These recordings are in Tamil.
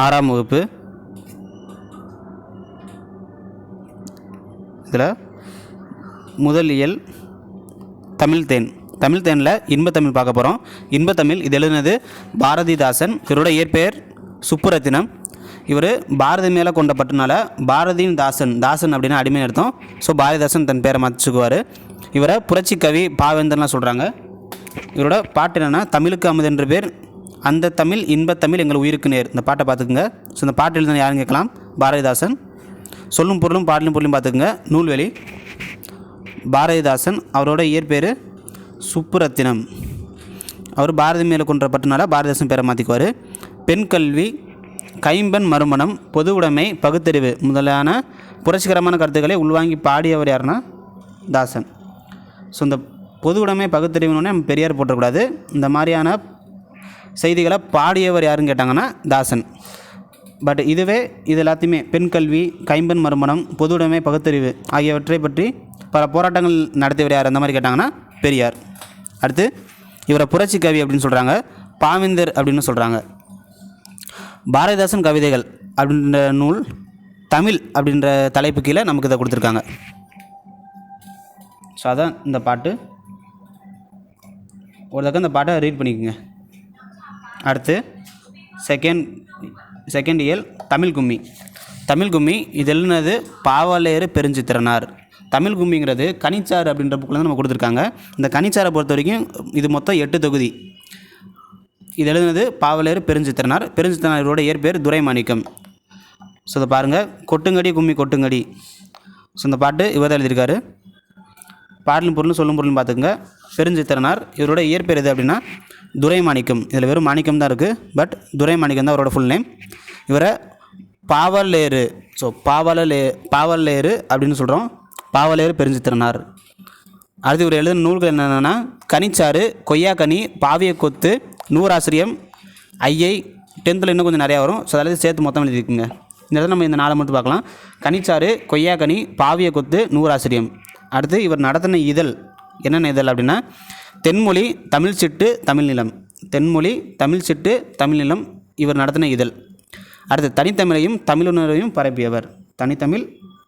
ஆறாம் வகுப்பு. இதில் முதல் இயல் தமிழ் தேன் தமிழ் தேனில் இன்பத்தமிழ் பார்க்க போகிறோம் இன்பத்தமிழ் இது எழுதினது பாரதிதாசன் இவரோட இயற்பெயர் சுப்புரத்தினம். இவர் பாரதி மேலே கொண்ட பட்டுனால பாரதியின் தாசன் தாசன் அப்படின்னா அடிமை அர்த்தம். ஸோ பாரதிதாசன் தன் பேரை மாற்றிக்குவார் இவரை புரட்சி கவி பாவேந்தர்லாம் சொல்கிறாங்க இவரோட பாட்டு என்னென்னா தமிழுக்கு அமுது என்று பேர் அந்த தமிழ் இன்பத்தமிழ் எங்கள் உயிருக்கு நேர். இந்த பாட்டை பார்த்துக்குங்க. ஸோ இந்த பாட்டு எழுதின யாருன்னு கேட்கலாம்? பாரதிதாசன். சொல்லும் பொருளும் பாடலும் பொருளும் பார்த்துக்குங்க. நூல்வெளி. பாரதிதாசன் அவரோட இயற்பேர் சுப்புரத்தினம். அவர் பாரதி மேலே கொன்ற பாரதிதாசன் பேரை மாற்றிக்குவார் பெண் கல்வி கைம்பெண் மறுமணம் பொது உடைமை பகுத்தறிவு முதலான புரட்சிகரமான கருத்துக்களை உள்வாங்கி பாடியவர் யாருன்னா? தாசன். ஸோ இந்த பொது உடைமை பகுத்தறிவுன்னு நம்ம பெரியார் போட்டக்கூடாது. இந்த மாதிரியான செய்திகளை பாடியவர் யாருன்னு கேட்டாங்கன்னா தாசன். பட் இதுவே இது எல்லாத்தையுமே பெண் கல்வி கைம்பெண் மறுமணம் பொது உடைமை பகுத்தறிவு ஆகியவற்றை பற்றி பல போராட்டங்கள் நடத்தியவர் யார்? அந்த மாதிரி கேட்டாங்கன்னா பெரியார். அடுத்து இவரை புரட்சி கவி அப்படின்னு சொல்கிறாங்க பாவேந்தர் அப்படின்னு சொல்கிறாங்க பாரதிதாசன் கவிதைகள் அப்படின்ற நூல் தமிழ் அப்படின்ற தலைப்பு கீழே நமக்கு இதை கொடுத்துருக்காங்க. ஸோ அதான் இந்த பாட்டு. ஒரு தக்க இந்த பாட்டை ரீட் பண்ணிக்கோங்க. அடுத்து செகண்ட் செகண்ட் இயல் தமிழ் கும்மி. தமிழ் கும்மி இது எழுதுனது பாவாலேறு பெருஞ்சித்திரனார். தமிழ் கும்மிங்கிறது கனிச்சாறு அப்படின்ற புக்கில் வந்து நம்ம கொடுத்துருக்காங்க. இந்த கனிச்சாரை பொறுத்த வரைக்கும் இது மொத்தம் எட்டு தொகுதி. இது எழுதுனது பாவலேறு பெருஞ்சித்திரனார். பெருஞ்சித்திரனார் இயற்பெயர் துரைமாணிக்கம். ஸோ இதை பாருங்கள் கொட்டுங்கடி கும்மி கொட்டுங்கடி. ஸோ இந்த பாட்டு இவர் தான் எழுதியிருக்காரு. பாடலும் பொருளும் சொல்லும் பொருளும் பார்த்துக்கங்க. பெருஞ்சித்திரனார். இவரோட இயற்பெயர் எது அப்படின்னா துரைமாணிக்கம். இதில் வெறும் மாணிக்கம் தான் இருக்குது பட் துரை மாணிக்கம் தான் அவரோட ஃபுல் நேம் இவரை பாவலேறு. ஸோ பாவலே பாவலேறு அப்படின்னு சொல்கிறோம் பாவலேறு பெருஞ்சித்திரனார். அடுத்து இவர் எழுதின நூல்கள் என்னென்னா கனிச்சாறு கொய்யாக்கனி பாவிய கொத்து நூறாசிரியம் ஐயை டென்த்தில் இன்னும் கொஞ்சம் நிறையா வரும். ஸோ அதாவது சேர்த்து மொத்தம் எழுதிக்குங்க இந்த இடத்துல நம்ம இந்த நாளை மட்டும் பார்க்கலாம். கனிச்சாறு கொய்யாக்கனி பாவிய கொத்து நூறாசிரியம். அடுத்து இவர் நடத்தின இதழ். என்னென்ன இதழ் அப்படின்னா தென்மொழி தமிழ் சிட்டு தமிழ் நிலம். தென்மொழி தமிழ் சிட்டு தமிழ் நிலம் இவர் நடத்தின இதழ். அடுத்து தனித்தமிழையும் தமிழுணர்வையும் பரப்பியவர். தனித்தமிழ்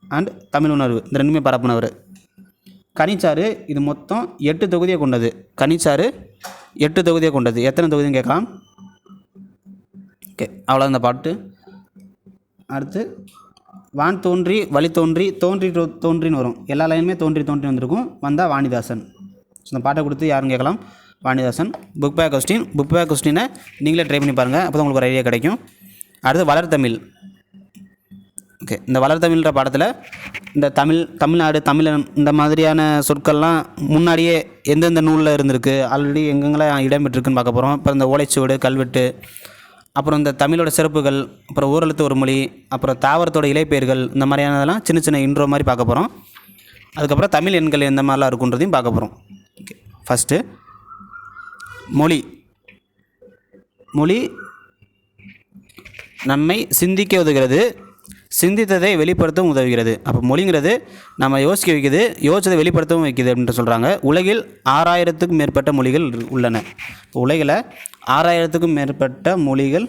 அண்ட் தமிழுணர்வு. இந்த ரெண்டுமே பரப்புனவர். கனிச்சாறு இது மொத்தம் எட்டு தொகுதியை கொண்டது. கனிச்சாறு எட்டு தொகுதியை கொண்டது. எத்தனை தொகுதியும் கேட்கலாம்? ஓகே அவ்வளோ இந்த பாட்டு. அடுத்து வான் தோன்றி வழி தோன்றி தோன்றி தோ- தோன்றின்னு வரும். எல்லா லைனுமே தோன்றி தோன்றி வந்திருக்கும். வந்தால் வாணிதாசன். ஸோ இந்த பாட்டை கொடுத்து யாருன்னு கேட்கலாம்? Vanidasan. Book back question book back கொஸ்டினை நீங்களே ட்ரை பண்ணி பாருங்கள் அப்போ தான் உங்களுக்கு ஒரு ஐடியா கிடைக்கும். அடுத்து வளர்தமிழ் ஓகே இந்த வளர்தமிழ்ன்ற பாடத்தில் இந்த தமிழ் தமிழ்நாடு தமிழன் இந்த மாதிரியான சொற்கள்லாம் முன்னாடியே எந்தெந்த நூலில் இருந்திருக்கு? ஆல்ரெடி எங்கெங்கெல்லாம் இடம்பெற்றிருக்குன்னு பார்க்க போகிறோம் இப்போ இந்த ஓலைச்சுவடு கல்வெட்டு அப்புறம் இந்த தமிழோட சிறப்புகள் அப்புறம் ஓரெழுத்து ஒரு மொழி அப்புறம் தாவரத்தோட இலைப்பெயர்கள் இந்த மாதிரியானதெல்லாம் சின்ன சின்ன இன்ட்ரோ மாதிரி பார்க்க போகிறோம் அதுக்கப்புறம் தமிழ் எண்கள் எந்த மாதிரிலாம் இருக்குன்றதையும் பார்க்க போகிறோம் ஓகே ஃபஸ்ட்டு மொழி. மொழி நம்மை சிந்திக்க உதவுகிறது. சிந்தித்ததை வெளிப்படுத்தவும் உதவுகிறது. அப்போ மொழிங்கிறது நம்ம யோசிக்க வைக்குது யோசித்ததை வெளிப்படுத்தவும் வைக்குது அப்படின்ட்டு சொல்கிறாங்க உலகில் ஆறாயிரத்துக்கும் மேற்பட்ட மொழிகள் உள்ளன. உலகில் ஆறாயிரத்துக்கும் மேற்பட்ட மொழிகள்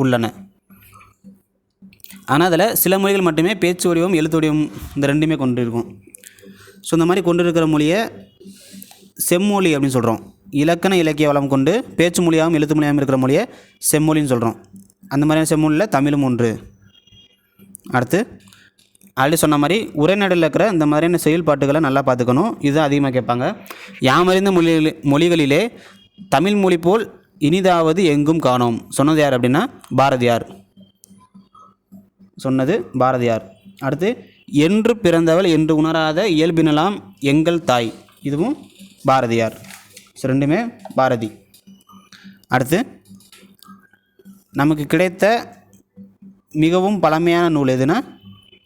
உள்ளன. ஆனால் அதில் சில மொழிகள் மட்டுமே பேச்சு வடிவம் எழுத்து வடிவம் இந்த ரெண்டுமே கொண்டு இருக்கும் ஸோ இந்த மாதிரி கொண்டு இருக்கிற மொழியை செம்மொழி அப்படின்னு சொல்கிறோம் இலக்கண இலக்கிய வளம் கொண்டு பேச்சு மொழியாகவும் எழுத்து மொழியாகவும் இருக்கிற மொழியை செம்மொழின்னு சொல்கிறோம் அந்த மாதிரியான செம்மொழியில் தமிழும் ஒன்று. அடுத்து ஆல்ரெடி சொன்ன மாதிரி உரைநடையில் இருக்கிற இந்த மாதிரியான செயல்பாட்டுகளை நல்லா பார்த்துக்கணும். இதுதான் அதிகமாக கேட்பாங்க. யாமறிந்த மொழிகளில் மொழிகளிலே தமிழ் மொழி போல் இனிதாவது எங்கும் காணோம். சொன்னது யார் அப்படின்னா பாரதியார். சொன்னது பாரதியார். அடுத்து என்று பிறந்தவள் என்று உணராத இயல்பினலாம் எங்கள் தாய். இதுவும் பாரதியார். ஸோ ரெண்டுமே பாரதி. அடுத்து நமக்கு கிடைத்த மிகவும் பழமையான நூல் எதுனா?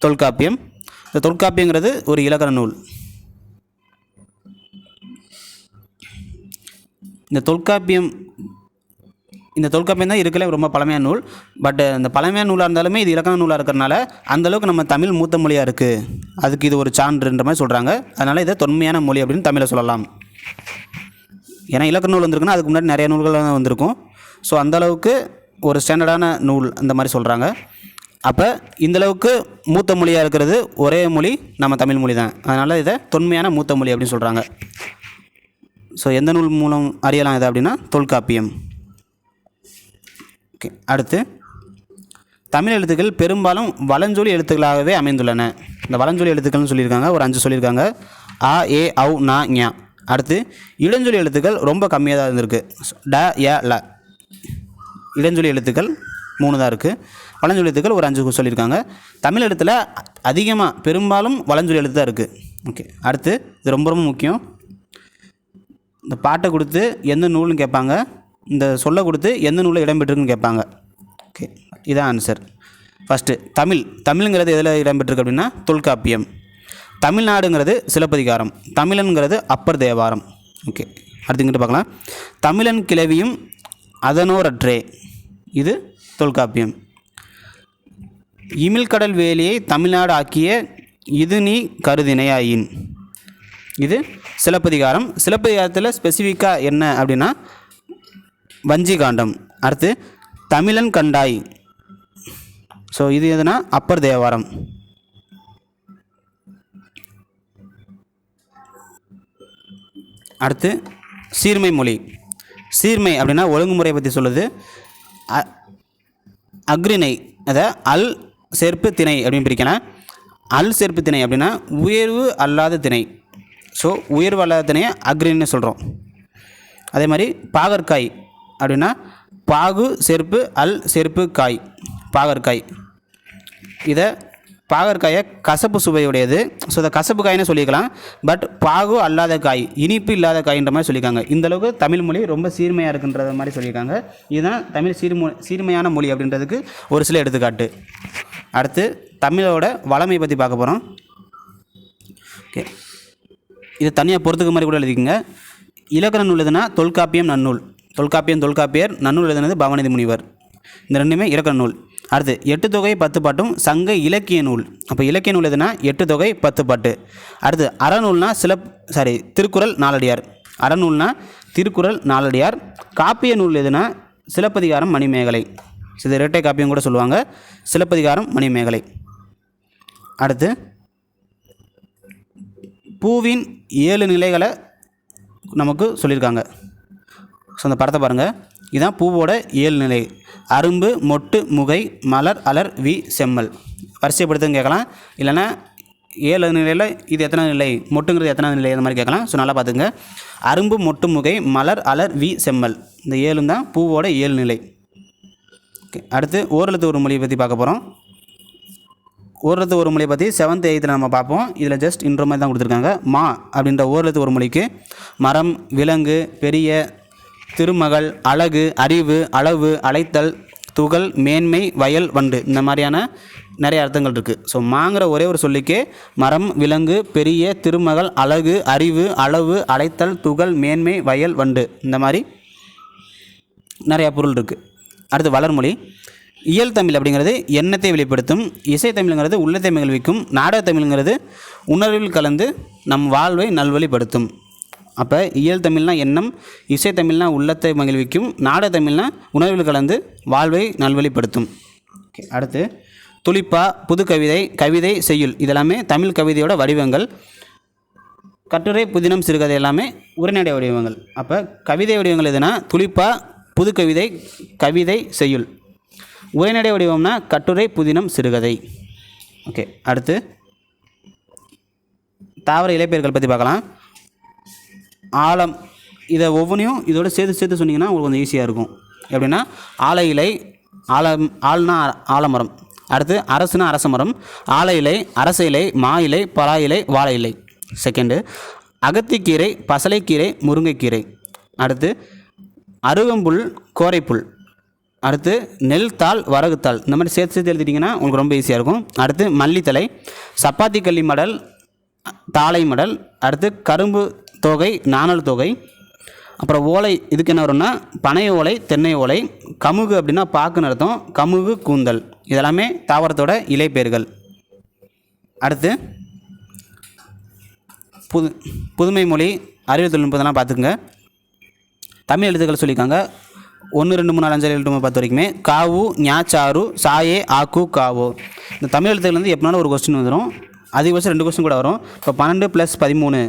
தொல்காப்பியம். இந்த தொல்காப்பியங்கிறது ஒரு இலக்கண நூல். இந்த தொல்காப்பியம் இந்த தொல்காப்பியம் தான் இருக்கல ரொம்ப பழமையான நூல். பட் இந்த பழமையான நூலாக இருந்தாலுமே இது இலக்கண நூலாக இருக்கிறனால அந்தளவுக்கு நம்ம தமிழ் மூத்த மொழியாக இருக்குது அதுக்கு இது ஒரு சான்றுன்ற மாதிரி சொல்கிறாங்க அதனால் இதை தொன்மையான மொழி அப்படின்னு தமிழை சொல்லலாம். ஏன்னா இலக்கண நூல் வந்திருக்குன்னா அதுக்கு முன்னாடி நிறைய நூல்கள் வந்திருக்கும். ஸோ அந்தளவுக்கு ஒரு ஸ்டாண்டர்டான நூல் அந்த மாதிரி சொல்கிறாங்க அப்போ இந்தளவுக்கு மூத்த மொழியாக இருக்கிறது ஒரே மொழி நம்ம தமிழ் மொழி தான். அதனால் இதை தொன்மையான மூத்த மொழி அப்படின்னு சொல்கிறாங்க ஸோ எந்த நூல் மூலம் அறியலாம் இது அப்படின்னா தொல்காப்பியம். ஓகே அடுத்து தமிழ் எழுத்துக்கள் பெரும்பாலும் வளஞ்சொலி எழுத்துக்களாகவே அமைந்துள்ளன. இந்த வளஞ்சொலி எழுத்துக்கள்னு சொல்லியிருக்காங்க ஒரு அஞ்சு சொல்லியிருக்காங்க. ஆ ஏ ஔ நா ஞா. அடுத்து இடஞ்சொலி எழுத்துக்கள் ரொம்ப கம்மியாக தான் இருந்திருக்கு. ட ய ல. இடஞ்சொலி எழுத்துக்கள் மூணு தான் இருக்குது வளஞ்சொலி எழுத்துக்கள் ஒரு அஞ்சு சொல்லியிருக்காங்க. தமிழ் எழுத்தில் அதிகமாக பெரும்பாலும் வளஞ்சொலி எழுத்து தான் இருக்குது ஓகே அடுத்து இது ரொம்ப ரொம்ப முக்கியம். இந்த பாட்டை கொடுத்து எந்த நூல்னு கேட்பாங்க. இந்த சொல்ல கொடுத்து எந்த நூலில் இடம்பெற்றிருக்குன்னு கேட்பாங்க. ஓகே இதான் ஆன்சர் ஃபஸ்ட்டு தமிழ். தமிழுங்கிறது எதில் இடம்பெற்றிருக்கு அப்படின்னா தொல்காப்பியம். தமிழ்நாடுங்கிறது சிலப்பதிகாரம். தமிழனுங்கிறது அப்பர் தேவாரம். ஓகே அடுத்துங்கிட்டு பார்க்கலாம். தமிழன் கிளவியும் அதனோரற்றே. இது தொல்காப்பியம். இமிழ்கடல் வேலியை தமிழ்நாடு ஆக்கிய இது நீ கருதினையாயின் இது சிலப்பதிகாரம். சிலப்பதிகாரத்தில் ஸ்பெசிஃபிக்காக என்ன அப்படின்னா வஞ்சிகாண்டம். அடுத்து தமிழன் கண்டாய். ஸோ இது எதுனா? அப்பர் தேவாரம். அடுத்து சீர்மை மொழி. சீர்மை அப்படின்னா ஒழுங்குமுறை பற்றி சொல்லுது. அக்ரிணை அதை அல் சேர்ப்பு திணை அப்படின்னு பிரிக்கலாம் அல் சேர்ப்பு திணை அப்படின்னா உயர்வு அல்லாத திணை. ஸோ உயர்வு அல்லாத திணையை அக்ரின்னு சொல்கிறோம் அதே மாதிரி பாகற்காய் அப்படின்னா பாகு சேர்ப்பு அல் சேர்ப்பு காய். பாகற்காய். இதை பாகற்காயை கசப்பு சுவையுடையது. ஸோ இதை கசப்பு காய்னு சொல்லிக்கலாம் பட் பாகு அல்லாத காய் இனிப்பு இல்லாத காய்ன்ற மாதிரி சொல்லியிருக்காங்க. இந்தளவுக்கு தமிழ் மொழி ரொம்ப சீர்மையாக இருக்குன்றது மாதிரி சொல்லியிருக்காங்க. இதுதான் தமிழ் சீர்மொ சீர்மையான மொழி அப்படின்றதுக்கு ஒரு சில எடுத்துக்காட்டு. அடுத்து தமிழோட வளமை பற்றி பார்க்க போகிறோம் ஓகே இது தனியாக பொறுத்துக்க மாதிரி கூட எழுதிக்கோங்க. இலக்கண நூல் எதுனா தொல்காப்பியம் நன்னூல். தொல்காப்பியம் தொல்காப்பியர் நன்னூல் எழுதுனது பவநிதி முனிவர். இந்த ரெண்டுமே இலக்கண நூல். அடுத்து எட்டு தொகை பத்து பாட்டும் சங்க இலக்கிய நூல். அப்போ இலக்கிய நூல் எதுனா? எட்டு தொகை பத்து பாட்டு. அடுத்து அறநூல்னா சில சாரி திருக்குறள் நாலடியார். அறநூல்னா திருக்குறள் நாலடியார். காப்பிய நூல் எதுனா? சிலப்பதிகாரம் மணிமேகலை. இது இரட்டை காப்பியம் கூட சொல்லுவாங்க. சிலப்பதிகாரம் மணிமேகலை. அடுத்து பூவின் ஏழு நிலைகளை நமக்கு சொல்லியிருக்காங்க. ஸோ அந்த படத்தை பாருங்கள் இதுதான் பூவோட ஏழு நிலை. அரும்பு மொட்டு முகை மலர் அலர் வி செம்மல். வரிசைப்படுத்துன்னு கேட்கலாம். இல்லைன்னா ஏழு நிலையில் இது எத்தனை நிலை? மொட்டுங்கிறது எத்தனை நிலை? அந்த மாதிரி கேட்கலாம். ஸோ நல்லா பார்த்துங்க. அரும்பு மொட்டு முகை மலர் அலர் வி செம்மல். இந்த ஏழும் தான் பூவோட ஏழு நிலை. ஓகே. அடுத்து ஓரெழுத்து ஒரு மொழியை பற்றி பார்க்க போகிறோம் ஓரெழுத்து ஒரு மொழியை பற்றி செவன்த் எயித்தில் நம்ம பார்ப்போம். இதில் ஜஸ்ட் இன்ற மாதிரி தான் கொடுத்துருக்காங்க. மா அப்படின்ற ஓரெழுத்து ஒரு மொழிக்கு. மரம் விலங்கு பெரிய திருமகள் அழகு அறிவு அளவு அழைத்தல் துகள் மேன்மை வயல் வண்டு இந்த மாதிரியான நிறைய அர்த்தங்கள் இருக்குது ஸோ மாங்கிற ஒரே ஒரு சொல்லிக்கே மரம் விலங்கு பெரிய திருமகள் அழகு அறிவு அளவு அழைத்தல் துகள் மேன்மை வயல் வண்டு இந்த மாதிரி நிறையா பொருள் இருக்குது அடுத்து வளர்மொழி. இயல் தமிழ் அப்படிங்கிறது எண்ணத்தை வெளிப்படுத்தும் இசை தமிழ்ங்கிறது உள்ளத்தை மகிழ்விக்கும் நாடக தமிழ்ங்கிறது உணர்வில் கலந்து நம் வாழ்வை நல்வழிப்படுத்தும். அப்போ இயல் தமிழ்னா எண்ணம் இசை தமிழ்னா உள்ளத்தை மகிழ்விக்கும் நாட தமிழ்னா உணர்வில் கலந்து வாழ்வை நல்வழிப்படுத்தும். ஓகே அடுத்து துளிப்பா புது கவிதை கவிதை செய்யுள். இதெல்லாமே தமிழ் கவிதையோட வடிவங்கள். கட்டுரை புதினம் சிறுகதை எல்லாமே உரைநடை வடிவங்கள். அப்போ கவிதை வடிவங்கள் எதுனா துளிப்பா புது கவிதை கவிதை செய்யுள். உரைநடை வடிவம்னா கட்டுரை புதினம் சிறுகதை. ஓகே அடுத்து தாவர இலைப்பெயர்கள் பற்றி பார்க்கலாம். ஆலம் இதை ஒவ்வொன்றையும் இதோட சேர்த்து சேர்த்து சொன்னீங்கன்னா உங்களுக்கு கொஞ்சம் ஈஸியாக இருக்கும். எப்படின்னா ஆல இலை ஆலம் ஆள்னா ஆலமரம். அடுத்து அரசுனா அரச மரம் ஆல இலை அரச இலை மா இலை பலா இலை வாழை இலை. செகண்டு அகத்திக்கீரை பசலைக்கீரை முருங்கைக்கீரை. அடுத்து அருகம்புல் கோரைப்புல். அடுத்து நெல் தாள் வரகு தாள் இந்த மாதிரி சேர்த்து சேர்த்து எழுதிட்டிங்கன்னா உங்களுக்கு ரொம்ப ஈஸியாக இருக்கும். அடுத்து மல்லித்தலை சப்பாத்தி கள்ளி மடல் தாளை மடல். அடுத்து கரும்பு தொகை நாணல் தொகை. அப்புறம் ஓலை இதுக்கு என்ன வரும்னா பனை ஓலை தென்னை ஓலை. கமுகு அப்படின்னா பாக்குன்னு அர்த்தம். கமுகு கூந்தல். இதெல்லாமே தாவரத்தோட இலைப்பெயர்கள் அடுத்து புது புதுமை மொழி அறிவியல் தொழில்நுட்பத்தெல்லாம் பார்த்துக்குங்க. தமிழ் எழுத்துக்கள் சொல்லியிருக்காங்க. ஒன்று ரெண்டு மூணு நாலு அஞ்சு எழுத்து பார்த்த வரைக்குமே காவு ஞாச்சாரு சாயே ஆக்கு காவோ. இந்த தமிழ் எழுத்துக்கள் வந்து எப்படினாலும் ஒரு கொஸ்டின் வந்துடும் அதிகபட்சம் ரெண்டு கொஸ்டின் கூட வரும். இப்போ பன்னெண்டு ப்ளஸ் பதிமூணு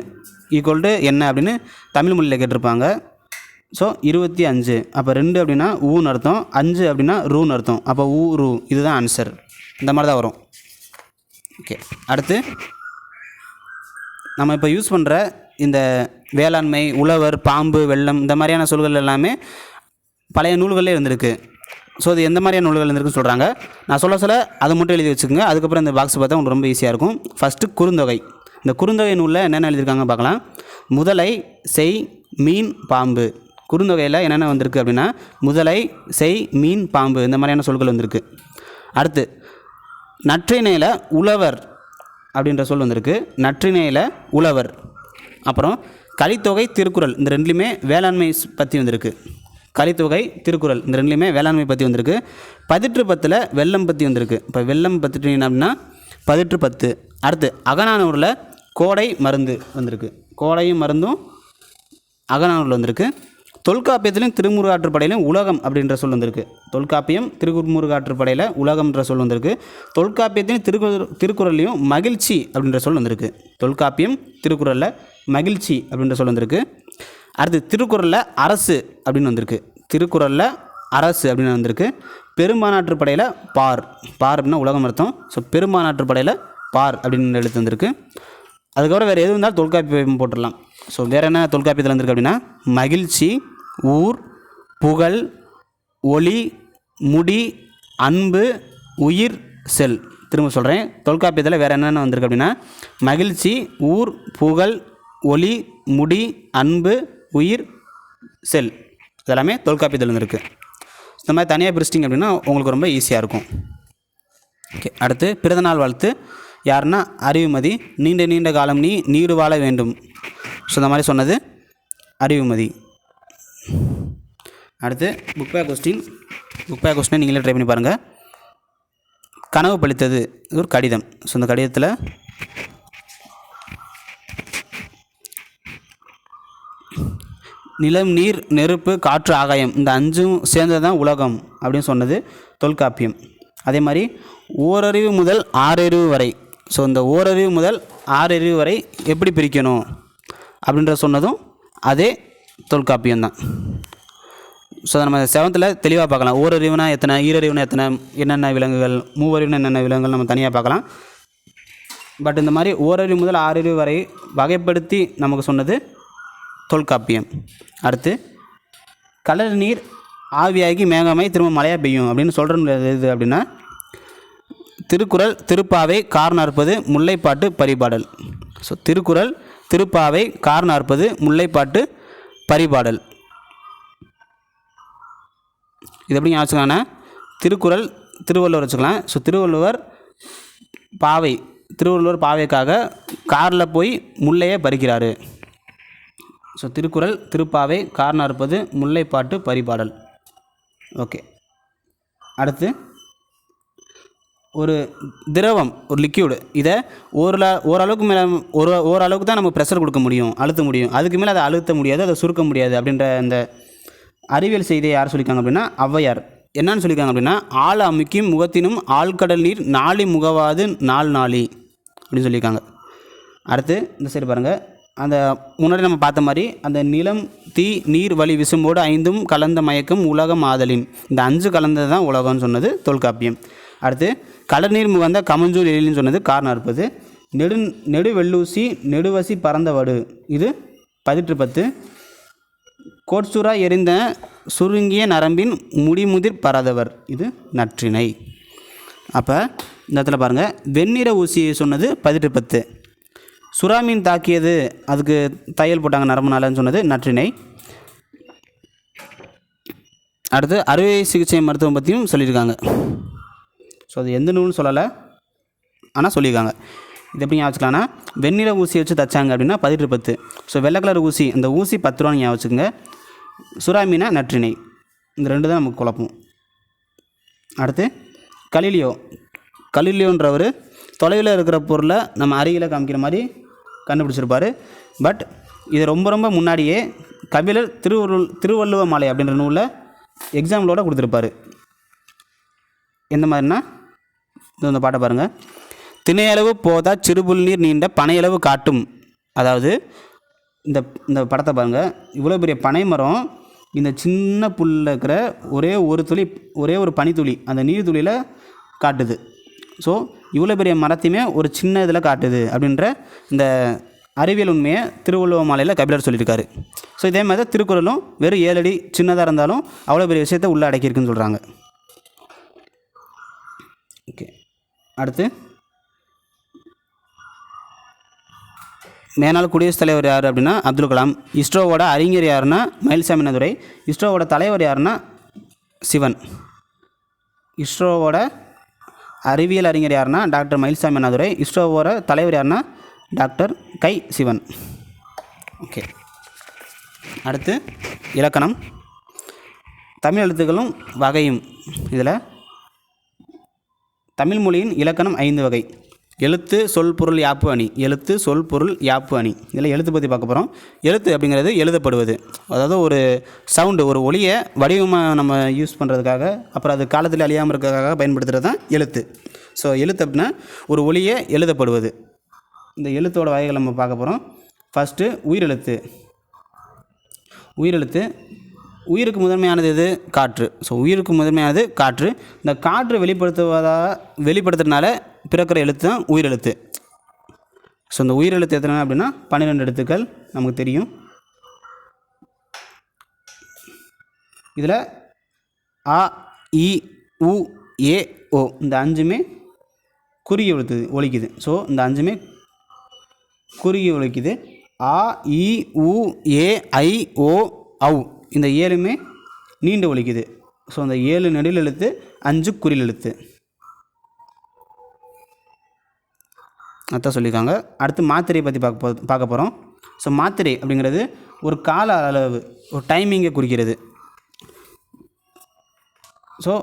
ஈக்குவல் டு என்ன அப்படின்னு தமிழ் மொழியில் கேட்டிருப்பாங்க. ஸோ இருபத்தி அஞ்சு. அப்போ ரெண்டு அப்படின்னா ஊன்னு அர்த்தம். அஞ்சு அப்படின்னா ரூன்னு அர்த்தம். அப்போ ஊ ரூ இதுதான் ஆன்சர் இந்த மாதிரி தான் வரும். ஓகே அடுத்து நம்ம இப்போ யூஸ் பண்ணுற இந்த வேளாண்மை உழவர் பாம்பு வெள்ளம் இந்த மாதிரியான சொல்கள் எல்லாமே பழைய நூல்களே இருந்திருக்கு. ஸோ இது எந்த மாதிரியான நூல்கள் இருந்திருக்குன்னு சொல்கிறாங்க நான் சொல்ல சொல்ல அது மட்டும் எழுதி வச்சுக்கோங்க. அதுக்கப்புறம் இந்த பாக்ஸ் பார்த்தா உங்களுக்கு ரொம்ப ஈஸியாக இருக்கும். ஃபஸ்ட்டு குறுந்தொகை. இந்த குறுந்தொகை நூலில் என்னென்ன எழுதியிருக்காங்க பார்க்கலாம். முதலை செய் மீன் பாம்பு. குறுந்தொகையில் என்னென்ன வந்திருக்கு அப்படின்னா முதலை செய் மீன் பாம்பு இந்த மாதிரியான சொற்கள் வந்திருக்கு. அடுத்து நற்றிணையில் உழவர் அப்படின்ற சொல் வந்திருக்கு. நற்றிணையில் உழவர். அப்புறம் கலித்தொகை திருக்குறள் இந்த ரெண்டுலேயுமே வேளாண்மை பற்றி வந்திருக்கு. கலித்தொகை திருக்குறள் இந்த ரெண்டுலேயுமே வேளாண்மை பற்றி வந்திருக்கு. பதிற்று பத்தில் வெள்ளம் பற்றி வந்திருக்கு. இப்போ வெள்ளம் பற்றிட்டீங்க அப்படின்னா பதிற்று பத்து. அடுத்து அகநானூரில் கோடை மருந்து வந்திருக்கு. கோடையும் மருந்தும் அகநானூரில் வந்திருக்கு. தொல்காப்பியத்திலும் திருமுருகாற்றுப்படையிலும் உலகம் அப்படின்ற சொல் வந்திருக்கு. தொல்காப்பியம் திருமுருகாற்றுப்படையில் உலகம்ன்ற சொல் வந்திருக்கு. தொல்காப்பியத்திலும் திருக்குறள் திருக்குறள்லையும் மகிழ்ச்சி அப்படின்ற சொல் வந்திருக்கு. தொல்காப்பியம் திருக்குறளில் மகிழ்ச்சி அப்படின்ற சொல் வந்திருக்கு. அடுத்து திருக்குறளில் அரசு அப்படின்னு வந்திருக்கு. திருக்குறளில் அரசு அப்படின்னு வந்திருக்கு. பெரும்பானாற்றுப்படையில் பார். பார் அப்படின்னா உலகம் அர்த்தம். ஸோ பெரும்பானாற்றுப்படையில் பார் அப்படின்னு எழுத்து வந்திருக்கு. அதுக்கப்புறம் வேறு எது இருந்தாலும் தொல்காப்பியம் போட்டுடலாம். ஸோ வேறு என்ன தொல்காப்பியத்தில் வந்திருக்கு அப்படின்னா மகிழ்ச்சி ஊர் புகழ் ஒளி முடி அன்பு உயிர் செல். திரும்ப சொல்கிறேன் தொல்காப்பியத்தில் வேறு என்னென்ன வந்திருக்கு அப்படின்னா மகிழ்ச்சி ஊர் புகழ் ஒளி முடி அன்பு உயிர் செல். இதெல்லாமே தொல்காப்பியத்தில் வந்திருக்கு. இந்த மாதிரி தனியாக பிரிச்சிட்டிங்க அப்படின்னா உங்களுக்கு ரொம்ப ஈஸியாக இருக்கும். ஓகே அடுத்து பிறந்தநாள் வாழ்த்து. யாருன்னா அறிவுமதி நீண்ட நீண்ட காலம் நீ நீடு வாழ வேண்டும். ஸோ இந்த மாதிரி சொன்னது அறிவுமதி. அடுத்து book back question book back கொஸ்டினை நீங்களே ட்ரை பண்ணி பாருங்கள் கனவு பழித்தது இது ஒரு கடிதம். ஸோ இந்த கடிதத்தில் நிலம் நீர் நெருப்பு காற்று ஆகாயம் இந்த அஞ்சும் சேர்ந்தது தான் உலகம் அப்படின்னு சொன்னது தொல்காப்பியம். அதே மாதிரி ஓரறிவு முதல் ஆறறிவு வரை. ஸோ இந்த ஓரறிவு முதல் ஆறறிவு வரை எப்படி பிரிக்கணும் அப்படின்ற சொன்னதும் அதே தொல்காப்பியம் தான் ஸோ அதை நம்ம செவன்த்தில் தெளிவாக பார்க்கலாம். ஓரறிவுனா எத்தனை ஈரறிவுனா எத்தனை என்னென்ன விலங்குகள் மூவறிவுனா என்னென்ன விலங்குகள் நம்ம தனியாக பார்க்கலாம். பட் இந்த மாதிரி ஓரறிவு முதல் ஆறறிவு வரை வகைப்படுத்தி நமக்கு சொன்னது தொல்காப்பியம். அடுத்து கடல் நீர் ஆவியாகி மேகமாய் திரும்ப மழையாக பெய்யும் அப்படின்னு சொல்கிற இது அப்படின்னா திருக்குறள் திருப்பாவை கார் முல்லைப்பாட்டு பரிபாடல். ஸோ திருக்குறள் திருப்பாவை கார் முல்லைப்பாட்டு பரிபாடல். இது எப்படி ஞாபகம் திருக்குறள் திருவள்ளுவர் வச்சுக்கலாம். ஸோ திருவள்ளுவர் பாவை திருவள்ளுவர் பாவைக்காக காரில் போய் முல்லையை பறிக்கிறாரு. ஸோ திருக்குறள் திருப்பாவை கார் அறுப்பது முல்லைப்பாட்டு பரிபாடல். ஓகே. அடுத்து ஒரு திரவம் ஒரு லிக்யூடு இதை ஒரு ஓரளவுக்கு மேலே ஒரு ஓரளவுக்கு தான் நம்ம ப்ரெஷர் கொடுக்க முடியும் அழுத்த முடியும். அதுக்கு மேலே அதை அழுத்த முடியாது அதை சுருக்க முடியாது அப்படின்ற அந்த அறிவியல் செய்தியை யார் சொல்லியிருக்காங்க அப்படின்னா ஔவையார். என்னன்னு சொல்லியிருக்காங்க அப்படின்னா ஆள் அமுக்கி முகத்தினும் ஆழ்கடல் நீர் நாளி முகவாது நாள் நாளி அப்படின்னு சொல்லியிருக்காங்க. அடுத்து இந்த சைடு பாருங்கள் அந்த முன்னாடி நம்ம பார்த்த மாதிரி அந்த நிலம் தீ நீர் வழி விசும்போடு ஐந்தும் கலந்த மயக்கம் உலகம் ஆதலின். இந்த அஞ்சு கலந்தது தான் உலகம்னு சொன்னது தொல்காப்பியம். அடுத்து கடல்நீர் முகந்த கமஞ்சூர் எழில்னு சொன்னது காரணம் இருப்பது. நெடு நெடுவெள்ளூசி நெடுவசி பறந்த வடு இது பதிற்று பத்து. கோட்சூரா எரிந்த சுருங்கிய நரம்பின் முடிமுதிர் பரதவர். இது நற்றிணை. அப்போ இந்த இடத்துல பாருங்கள் வெண்ணிற ஊசியை சொன்னது பதிட்டு பத்து. சுறாமீன் தாக்கியது அதுக்கு தையல் போட்டாங்க நரம்புனாலன்னு சொன்னது நற்றினை. அடுத்து அறுவை சிகிச்சை மருத்துவம் பற்றியும் சொல்லியிருக்காங்க. ஸோ அது எந்த நூல்னு சொல்லலை. ஆனால் சொல்லியிருக்காங்க. இது எப்படி ஞாபகம் வச்சுக்கலாம்னா வெண்ணிற ஊசி வச்சு தைச்சாங்க அப்படின்னா பதிட்டு பத்து. ஸோ வெள்ளை கலர் ஊசி அந்த ஊசி பத்து ரூபான்னு ஞாபகம் வச்சுக்கோங்க. சுறாமீனா நற்றிணை இந்த ரெண்டு தான் நமக்கு குழப்பம். அடுத்து கலிலியோ. கலிலியோன்றவர் தொலைவில் இருக்கிற பொருளை நம்ம அருகில் காமிக்கிற மாதிரி கண்டுபிடிச்சிருப்பார். பட் இது ரொம்ப ரொம்ப முன்னாடியே கபிலர் திருவள்ளுவர் திருவள்ளுவ மாலை அப்படின்ற நூலில் எக்ஸாம்பிளோட கொடுத்துருப்பாரு. எந்த மாதிரினா இந்த பாட்டை பாருங்கள் திணையளவு போதா சிறுபுல் நீர் நீண்ட பனையளவு காட்டும். அதாவது இந்த இந்த படத்தை பாருங்கள் இவ்வளோ பெரிய பனை மரம் இந்த சின்ன புல்லில் இருக்கிற ஒரே ஒரு துளி ஒரே ஒரு பனித்துளி அந்த நீர் துளியில் காட்டுது. ஸோ இவ்வளோ பெரிய மரத்தையுமே ஒரு சின்ன இதில் காட்டுது அப்படின்ற இந்த அறிவியல் உண்மையை திருவள்ளுவ மாலையில் கபிலர் சொல்லியிருக்காரு. ஸோ இதே மாதிரி தான் திருக்குறளும் வெறும் ஏழு அடி சின்னதாக இருந்தாலும் அவ்வளோ பெரிய விஷயத்தை உள்ளே அடக்கியிருக்குன்னு சொல்கிறாங்க ஓகே அடுத்து. மேனால் குடியரசுத் தலைவர் யார் அப்படின்னா அப்துல் கலாம். இஸ்ரோவோட அறிஞர் யாருன்னா மயில்சாமி நதுரை இஸ்ரோவோட தலைவர் யாருன்னா சிவன். இஸ்ரோவோட அறிவியல் அறிஞர் யாருன்னா டாக்டர் மயில்சாமி அண்ணாதுரை இஸ்ரோவோட தலைவர் யாருன்னா டாக்டர் கை சிவன். ஓகே. அடுத்து இலக்கணம். தமிழ் எழுத்துக்களும் வகையும் இதில். தமிழ் மொழியின் இலக்கணம் ஐந்து வகை. எழுத்து சொல் பொருள் யாப்பு அணி. எழுத்து சொல் பொருள் யாப்பு அணி. இதில் எழுத்து பற்றி பார்க்க போகிறோம் எழுத்து அப்படிங்கிறது எழுதப்படுவது. அதாவது ஒரு சவுண்டு ஒரு ஒளியை வடிவமாக நம்ம யூஸ் பண்ணுறதுக்காக அப்புறம் அது காலத்தில் அழியாமல் இருக்கிறதுக்காக பயன்படுத்துகிறது தான் எழுத்து. ஸோ எழுத்து அப்படின்னா ஒரு ஒளியை எழுதப்படுவது. இந்த எழுத்தோட வகைகள் நம்ம பார்க்க போகிறோம் ஃபஸ்ட்டு உயிரெழுத்து. உயிரெழுத்து உயிருக்கு முதன்மையானது எது? காற்று. ஸோ உயிருக்கு முதன்மையானது காற்று. இந்த காற்று வெளிப்படுத்துவதாக வெளிப்படுத்துறதுனால பிறக்கிற எழுத்து தான் உயிரெழுத்து. ஸோ இந்த உயிரெழுத்து எத்தனை அப்படின்னா? பன்னிரெண்டு எழுத்துக்கள் நமக்கு தெரியும். இதில் ஆ இ உ ஏ ஓ இந்த அஞ்சுமே குறுகிய எழுத்து ஒழிக்குது ஸோ இந்த அஞ்சுமே குறுகிய ஒழிக்குது ஆ இ உ ஏ ஐ ஓ ஔ. இந்த ஏழுமே நீண்டு ஒழிக்குது. ஸோ அந்த ஏழு நெடில் எழுத்து அஞ்சு குறில் எழுத்து அதான் சொல்லியிருக்காங்க. அடுத்து மாத்திரையை பற்றி பார்க்க போ பார்க்க போகிறோம் ஸோ மாத்திரை அப்படிங்கிறது ஒரு கால அளவு ஒரு டைமிங்கை குறிக்கிறது. ஸோ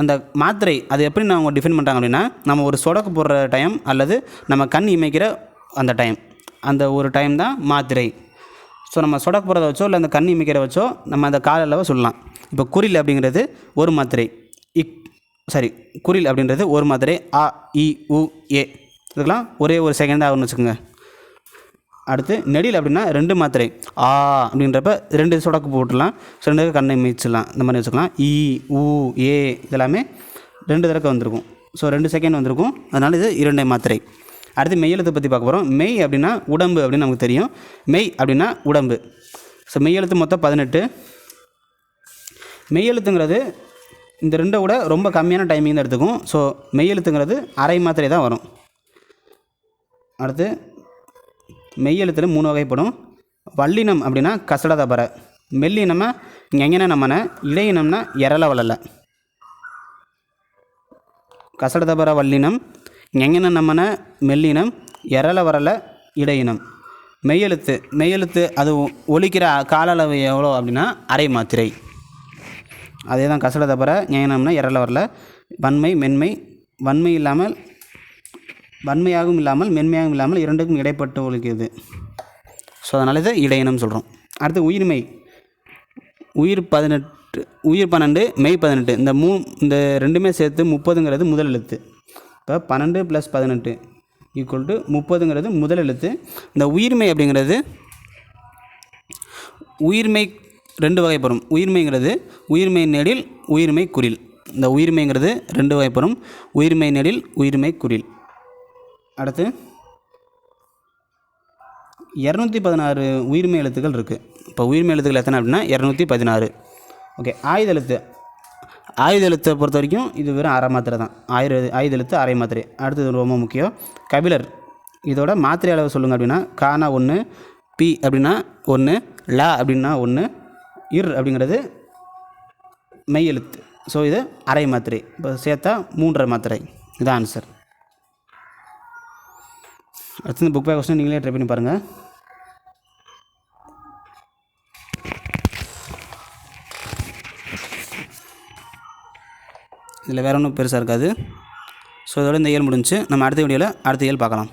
அந்த மாத்திரை அது எப்படி நான் அவங்க டிஃபைன் பண்ணுறாங்க அப்படின்னா நம்ம ஒரு சொடக்கு போடுற டைம் அல்லது நம்ம கண் இமைக்கிற அந்த டைம் அந்த ஒரு டைம் தான் மாத்திரை. ஸோ நம்ம சொடக்க போகிறத வச்சோ இல்லை அந்த கண்ணி மிக்கிற வச்சோ நம்ம அந்த கால அளவை சொல்லலாம். இப்போ குறில் அப்படிங்கிறது ஒரு மாத்திரை இக் சாரி குறில் அப்படின்றது ஒரு மாத்திரை ஆ இ உ ஏ. இதுக்கெல்லாம் ஒரே ஒரு செகண்ட் ஆகும்னு வச்சுக்கோங்க. அடுத்து நெடில் அப்படின்னா ரெண்டு மாத்திரை ஆ அப்படின்றப்ப ரெண்டு சொடக்கு போட்டுடலாம். ரெண்டு தடவை கண்ணை மீச்சிடலாம் இந்த மாதிரி வச்சுக்கலாம். இ உ ஏ இதெல்லாமே ரெண்டு தடவை வந்திருக்கும். ஸோ ரெண்டு செகண்ட் வந்திருக்கும். அதனால் இது இரண்டை மாத்திரை அடுத்து மெய்யெழுத்தை பற்றி பார்க்க போகிறோம் மெய் அப்படின்னா உடம்பு அப்படின்னு நமக்கு தெரியும். மெய் அப்படின்னா உடம்பு. ஸோ மெய்யெழுத்து மொத்தம் பதினெட்டு. மெய்யெழுத்துங்கிறது இந்த ரெண்டை விட ரொம்ப கம்மியான டைமிங் தான் எடுத்துக்கும். ஸோ மெய்யெழுத்துங்கிறது அரை மாத்திரை தான் வரும். அடுத்து மெய்யெழுத்தில் மூணு வகைப்படும். வல்லினம் அப்படின்னா கசடதபர மெல்லினம்னா எங்கன நம்மன இடையினம்னா எரல வளல. கசடதபர வல்லினம் எங்கன நம்மன மெல்லினம் எரல வரல இடையினம். மெய்யெழுத்து மெய்யெழுத்து அது ஒ- கால அளவு எவ்வளோ அப்படின்னா அரை மாத்திரை. அதே தான் கசட தவிர ஞானம்னா இரல வரல வன்மை மென்மை வன்மை இல்லாமல் வன்மையாகவும் இல்லாமல் மென்மையாகவும் இல்லாமல் இரண்டுக்கும் இடைப்பட்டு ஒழிக்கிறது ஸோ அதனால் இதை இடையினம் சொல்கிறோம் அடுத்து உயிர்மை. உயிர் பதினெட்டு உயிர் பன்னெண்டு மெய் பதினெட்டு. இந்த மூ இந்த ரெண்டுமே சேர்த்து முப்பதுங்கிறது முதல் எழுத்து. இப்போ பன்னெண்டு ப்ளஸ் பதினெட்டு ஈக்குவல் டு முப்பதுங்கிறது முதல் எழுத்து. இந்த உயிர்மை அப்படிங்கிறது உயிர்மை ரெண்டு வகைப்படும் உயிர்மைங்கிறது உயிர்மை நெடில் உயிர்மை குரில். இந்த உயிர்மைங்கிறது ரெண்டு வகைப்படும் உயிர்மை நெடில் உயிர்மை குறில் அடுத்து இரநூத்தி பதினாறு உயிர்மை எழுத்துக்கள் இருக்குது இப்போ உயிர்மை எழுத்துக்கள் எத்தனை அப்படின்னா இரநூத்தி பதினாறு. ஓகே ஆயுத எழுத்து. ஆயுத எழுத்தை பொறுத்த வரைக்கும் இது வெறும் அரை மாத்திரை தான். ஆயுத ஆயுத எழுத்து அரை மாத்திரை. அடுத்தது ரொம்ப முக்கியம் கபிலர். இதோட மாத்திரை அளவு சொல்லுங்கள் அப்படின்னா கானா ஒன்று பி அப்படின்னா ஒன்று லா அப்படின்னா ஒன்று இர் அப்படிங்கிறது மெய் எழுத்து ஸோ இது அரை மாத்திரை. இப்போ சேர்த்தா மூன்றரை மாத்திரை. இதான் ஆன்சர் அடுத்து புக் பேக் கொஸ்டின் நீங்களே ட்ரை பண்ணி பாருங்கள் இதில் வேறு ஒன்றும் பெருசாக இருக்காது. ஸோ இதோட இந்த இயல் முடிஞ்சு நம்ம அடுத்த வீடியோவில் அடுத்த இயல் பார்க்கலாம்.